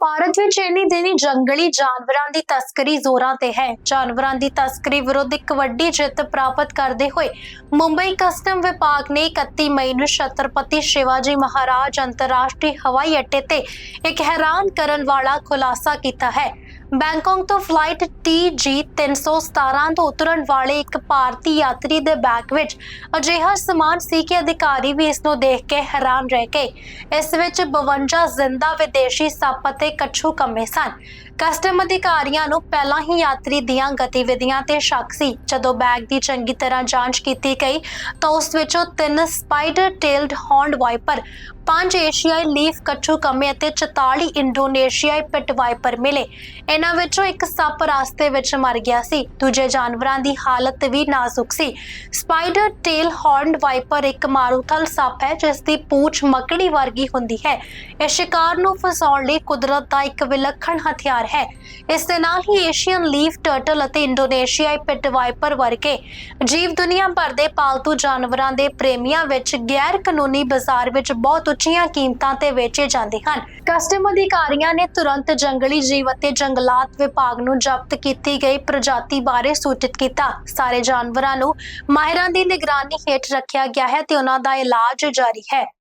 ਭਾਰਤ ਵਿੱਚ ਇੰਨੀ ਦਿਨੀ ਜੰਗਲੀ ਜਾਨਵਰਾਂ ਦੀ ਤਸਕਰੀ ਜ਼ੋਰਾਂ ਤੇ ਹੈ। ਜਾਨਵਰਾਂ ਦੀ ਤਸਕਰੀ ਵਿਰੁੱਧ ਇੱਕ ਵੱਡੀ ਜਿੱਤ ਪ੍ਰਾਪਤ ਕਰਦੇ ਹੋਏ ਮੁੰਬਈ ਕਸਟਮ ਵਿਭਾਗ ਨੇ 31 ਮਈ ਨੂੰ ਛਤਰਪਤੀ ਸ਼ਿਵਾਜੀ ਮਹਾਰਾਜ ਅੰਤਰਰਾਸ਼ਟਰੀ ਹਵਾਈ ਅੱਡੇ ਤੇ ਇੱਕ ਹੈਰਾਨ ਕਰਨ ਵਾਲਾ ਖੁਲਾਸਾ ਕੀਤਾ ਹੈ। ਬੈਂਕਾਕ ਤੋਂ ਫਲਾਈਟ TG 317 ਤੋਂ ਉਤਰਨ ਵਾਲੇ ਇੱਕ ਭਾਰਤੀ ਯਾਤਰੀ ਦੇ ਬੈਗ ਵਿੱਚ ਅਜਿਹਾ ਸਮਾਨ ਸੀ ਕਿ ਅਧਿਕਾਰੀ ਵੀ ਇਸ ਨੂੰ ਦੇਖ ਕੇ ਹੈਰਾਨ ਰਹਿ ਗਏ। ਇਸ ਵਿੱਚ 52 ਜ਼ਿੰਦਾ ਵਿਦੇਸ਼ੀ ਸੱਪ ਅਤੇ ਕੱਛੂ ਕੰਮੇ ਸਨ। ਕਸਟਮ ਅਧਿਕਾਰੀਆਂ ਨੂੰ ਪਹਿਲਾਂ ਹੀ ਯਾਤਰੀ ਦੀਆਂ ਗਤੀਵਿਧੀਆਂ ਤੇ ਸ਼ੱਕ ਸੀ। ਜਦੋਂ ਬੈਗ ਦੀ ਚੰਗੀ ਤਰ੍ਹਾਂ ਜਾਂਚ ਕੀਤੀ ਗਈ ਤਾਂ ਉਸ ਵਿੱਚੋਂ ਤਿੰਨ ਸਪਾਈਡਰ ਟੇਲਡ ਹੌਰਨਡ ਵਾਈਪਰ ਪੰਜ ਏਸ਼ੀਆਈ ਲੀਫ ਕੱਛੂ ਕੰਮੇ ਅਤੇ 44 ਇੰਡੋਨੇਸ਼ੀਆਈ ਪਿਟ ਵਾਈਪਰ ਮਿਲੇ ਇਹਨਾਂ ਵਿੱਚੋਂ ਇੱਕ ਸੱਪ ਰਾਸਤੇ ਵਿੱਚ ਮਰ ਗਿਆ ਸੀ। ਦੂਜੇ ਜਾਨਵਰਾਂ ਦੀ ਹਾਲਤ ਵੀ ਨਾਜ਼ੁਕ ਸੀ। ਸਪਾਈਡਰ ਟੇਲ ਹੌਰਨਡ ਵਾਈਪਰ ਇੱਕ ਮਾਰੂਥਲ ਸੱਪ ਹੈ ਜਿਸ ਦੀ ਪੂੰਛ ਮੱਕੜੀ ਵਰਗੀ ਹੁੰਦੀ ਹੈ। ਇਹ ਸ਼ਿਕਾਰ ਨੂੰ ਫਸਾਉਣ ਲਈ ਕੁਦਰਤ ਦਾ ਇੱਕ ਵਿਲੱਖਣ ਹਥਿਆਰ ਹੈ। ਇਸ ਦੇ ਨਾਲ ਹੀ ਏਸ਼ੀਅਨ ਲੀਫ ਟਰਟਲ ਅਤੇ ਇੰਡੋਨੇਸ਼ੀਆਈ ਪਿਟ ਵਾਈਪਰ ਵਰਗੇ ਜੀਵ ਦੁਨੀਆ ਭਰ ਦੇ ਪਾਲਤੂ ਜਾਨਵਰਾਂ ਦੇ ਪ੍ਰੇਮੀਆਂ ਵਿੱਚ ਗੈਰ ਕਾਨੂੰਨੀ ਬਾਜ਼ਾਰ ਵਿੱਚ ਬਹੁਤ ਉੱਚੀਆਂ ਕੀਮਤਾਂ ਤੇ ਵੇਚੇ ਜਾਂਦੇ ਹਨ। ਕਸਟਮ ਅਧਿਕਾਰੀਆਂ ਨੇ ਤੁਰੰਤ ਜੰਗਲੀ ਜੀਵ ਅਤੇ ਜੰਗਲਾਤ ਵਿਭਾਗ ਨੂੰ ਜ਼ਬਤ ਕੀਤੀ ਗਈ ਪ੍ਰਜਾਤੀ ਬਾਰੇ ਸੂਚਿਤ ਕੀਤਾ। ਸਾਰੇ ਜਾਨਵਰਾਂ ਨੂੰ ਮਾਹਿਰਾਂ ਦੀ ਨਿਗਰਾਨੀ ਹੇਠ ਰੱਖਿਆ ਗਿਆ ਹੈ ਤੇ ਉਹਨਾਂ ਦਾ ਇਲਾਜ ਜਾਰੀ ਹੈ।